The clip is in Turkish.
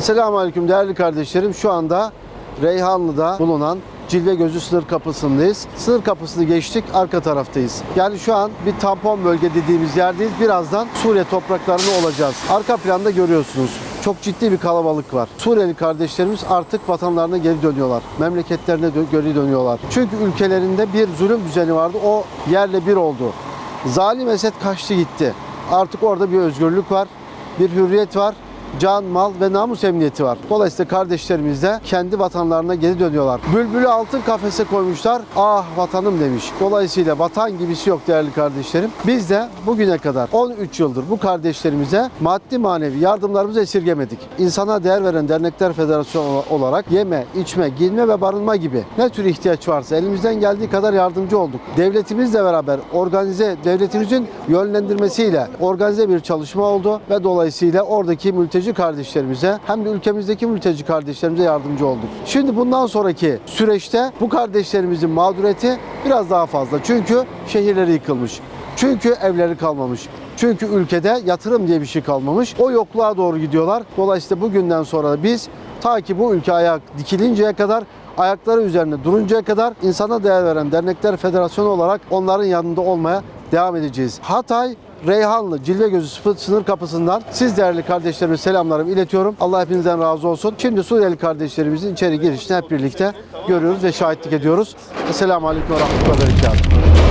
Selamun Aleyküm değerli kardeşlerim. Şu anda Reyhanlı'da bulunan Cilve Gözü sınır kapısındayız. Sınır kapısını geçtik, arka taraftayız. Yani şu an bir tampon bölge dediğimiz yerdeyiz. Birazdan Suriye topraklarında olacağız. Arka planda görüyorsunuz. Çok ciddi bir kalabalık var. Suriyeli kardeşlerimiz artık vatanlarına geri dönüyorlar. Memleketlerine dö- geri dönüyorlar. Çünkü ülkelerinde bir zulüm düzeni vardı. O yerle bir oldu. Zalim Esed kaçtı gitti. Artık orada bir özgürlük var, bir hürriyet var can, mal ve namus emniyeti var. Dolayısıyla kardeşlerimiz de kendi vatanlarına geri dönüyorlar. Bülbülü altın kafese koymuşlar. Ah vatanım demiş. Dolayısıyla vatan gibisi yok değerli kardeşlerim. Biz de bugüne kadar 13 yıldır bu kardeşlerimize maddi manevi yardımlarımızı esirgemedik. İnsana değer veren dernekler federasyonu olarak yeme, içme, giyinme ve barınma gibi ne tür ihtiyaç varsa elimizden geldiği kadar yardımcı olduk. Devletimizle beraber organize, devletimizin yönlendirmesiyle organize bir çalışma oldu ve dolayısıyla oradaki mülteci kardeşlerimize hem de ülkemizdeki mülteci kardeşlerimize yardımcı olduk. Şimdi bundan sonraki süreçte bu kardeşlerimizin mağduriyeti biraz daha fazla. Çünkü şehirleri yıkılmış. Çünkü evleri kalmamış. Çünkü ülkede yatırım diye bir şey kalmamış. O yokluğa doğru gidiyorlar. Dolayısıyla bugünden sonra biz ta ki bu ülke ayak dikilinceye kadar ayakları üzerinde duruncaya kadar insana değer veren dernekler federasyonu olarak onların yanında olmaya devam edeceğiz. Hatay Reyhanlı Cilve Gözü sınır kapısından siz değerli kardeşlerime selamlarımı iletiyorum. Allah hepinizden razı olsun. Şimdi Suriyeli kardeşlerimizin içeri girişini hep birlikte görüyoruz ve şahitlik ediyoruz. Esselamu Aleyküm ve Rahmetullahi ve.